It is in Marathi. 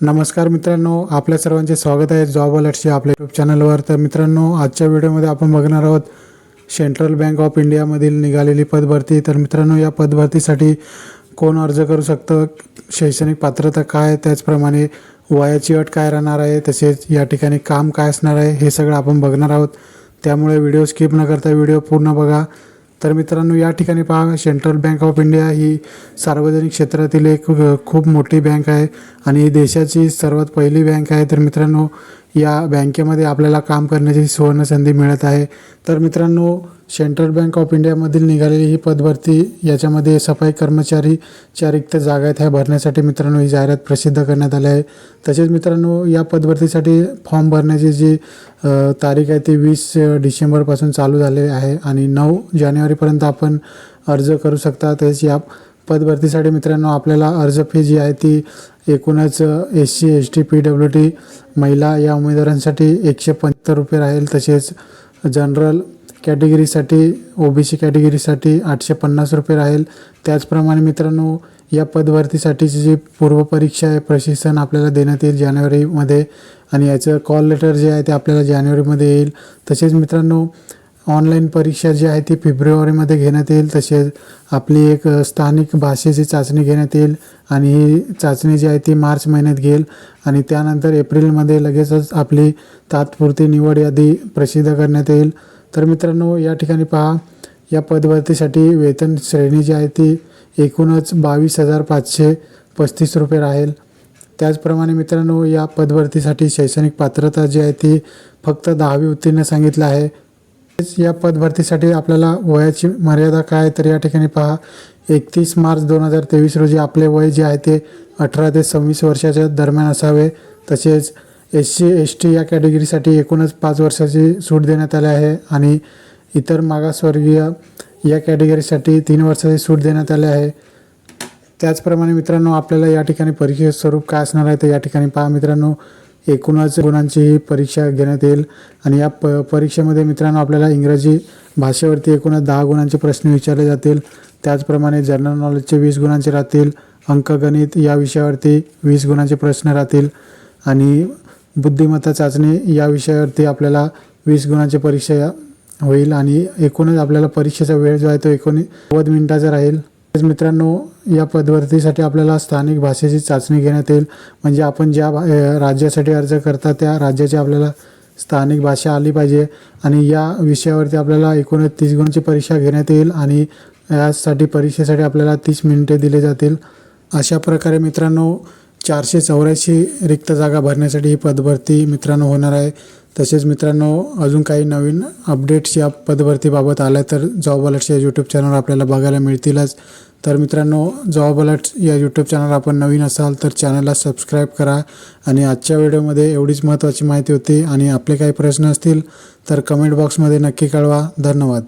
नमस्कार मित्रांनो आपल्या सर्वांचे स्वागत आहे जॉब अलर्टच्या आपल्या यूट्यूब चॅनलवर. तर मित्रांनो आजच्या व्हिडिओमध्ये आपण बघणार आहोत सेंट्रल बँक ऑफ इंडियामधील निघालेली पदभरती. तर मित्रांनो या पदभरतीसाठी कोण अर्ज करू शकतं? शैक्षणिक पात्रता काय? त्याचप्रमाणे वयाची अट काय राहणार आहे? तसेच या ठिकाणी काम काय असणार आहे? हे सगळं आपण बघणार आहोत. त्यामुळे व्हिडिओ स्किप न करता व्हिडिओ पूर्ण बघा. तर मित्रांनो या ठिकाणी पहा सेंट्रल बँक ऑफ इंडिया ही सार्वजनिक क्षेत्रातील एक खूप मोठी बँक आहे आणि ही देशाची सर्वात पहिली बँक आहे. तर मित्रांनो या बँकेमध्ये आपल्याला काम करण्याची सुवर्ण संधी मिळत आहे. तर मित्रांनो सेंट्रल बँक ऑफ इंडियामधील निघालेली ही पदभरती याच्यामध्ये सफाई कर्मचारीच्या रिक्त जागा आहेत ह्या भरण्यासाठी मित्रांनो ही जाहिरात प्रसिद्ध करण्यात आली आहे. तसेच मित्रांनो या पदभरतीसाठी फॉर्म भरण्याची जी तारीख आहे ती वीस डिसेंबरपासून चालू झालेली आहे आणि नऊ जानेवारीपर्यंत आपण अर्ज करू शकता. तसेच या पदभरतीसाठी मित्रांनो आपल्याला अर्ज फी जी आहे ती एकूणच S C S T P W T महिला या उमेदवारांसाठी एकशे पंच्याहत्तर रुपये राहील. तसेच जनरल कॅटेगरीसाठी ओ बी सी कॅटेगरीसाठी आठशे पन्नास रुपये राहील. त्याचप्रमाणे मित्रांनो या पदभरतीसाठीची जी पूर्वपरीक्षा आहे प्रशिक्षण आपल्याला देण्यात येईल जानेवारीमध्ये. आणि याचं कॉल लेटर जे आहे ते आपल्याला जानेवारीमध्ये येईल. तसेच मित्रांनो ऑनलाईन परीक्षा जी आहे ती फेब्रुवारीमध्ये घेण्यात येईल. तसेच आपली एक स्थानिक भाषेची चाचणी घेण्यात येईल. आणि ही चाचणी जी आहे ती मार्च महिन्यात घेईल. आणि त्यानंतर एप्रिलमध्ये लगेचच आपली तात्पुरती निवड यादी प्रसिद्ध करण्यात येईल. तर मित्रांनो या ठिकाणी पहा या पदभरतीसाठी वेतन श्रेणी जी आहे ती एकूणच बावीस हजार पाचशे पस्तीस रुपये राहील. त्याचप्रमाणे मित्रांनो या पदभरतीसाठी शैक्षणिक पात्रता जी आहे ती फक्त दहावी उत्तीर्ण सांगितलं आहे. या पदभरतीसाठी आपल्याला वयाची मर्यादा काय तर या ठिकाणी पहा एकतीस मार्च दोन हजार तेवीस रोजी आपले वय जे आहे ते अठरा ते सव्वीस वर्षाच्या दरम्यान असावे. तसेच एस सी एस टी या कॅटेगरीसाठी एकूणच पाच वर्षाची सूट देण्यात आली आहे आणि इतर मागासवर्गीय या कॅटेगरीसाठी तीन वर्षाची सूट देण्यात आली आहे. त्याचप्रमाणे मित्रांनो आपल्याला या ठिकाणी परीक्षे स्वरूप काय असणार आहे तर या ठिकाणी पहा. मित्रांनो एकूणच गुणांची ही परीक्षा घेण्यात येईल आणि या प परीक्षेमध्ये मित्रांनो आपल्याला इंग्रजी भाषेवरती एकूणच दहा गुणांचे प्रश्न विचारले जातील. त्याचप्रमाणे जनरल नॉलेजचे वीस गुणांचे राहतील. अंकगणित या विषयावरती वीस गुणांचे प्रश्न राहतील. आणि बुद्धिमत्ता चाचणी या विषयावरती आपल्याला वीस गुणांची परीक्षा होईल आणि एकूणच आपल्याला परीक्षेचा वेळ जो आहे तो एकोणीस नव्वद मिनिटाचा राहील. तसेच मित्रांनो या पदवर्तीसाठी आपल्याला स्थानिक भाषेची चाचणी घेण्यात येईल. म्हणजे आपण ज्या भा- राज्यासाठी अर्ज करता त्या राज्याची आपल्याला स्थानिक भाषा आली पाहिजे आणि या विषयावरती आपल्याला एकूणच तीस गुणांची परीक्षा घेण्यात येईल आणि यासाठी परीक्षेसाठी आपल्याला तीस मिनिटे दिले जातील. अशा प्रकारे मित्रांनो चारशे चौऱ्याऐंशी रिक्त जागा भरण्यासाठी ही पदभरती मित्रांनो होणार आहे. तसेच मित्रांनो अजून काही नवीन अपडेट्स या पदभरतीबाबत आल्या तर जॉब अलर्ट्स या यूट्यूब चॅनल आपल्याला बघायला मिळतीलच. तर मित्रांनो जॉब अलर्ट्स या यूट्यूब चॅनल आपण नवीन असाल तर चॅनलला सबस्क्राईब करा. आणि आजच्या व्हिडिओमध्ये एवढीच महत्त्वाची माहिती होती आणि आपले काही प्रश्न असतील तर कमेंट बॉक्समध्ये नक्की कळवा. धन्यवाद.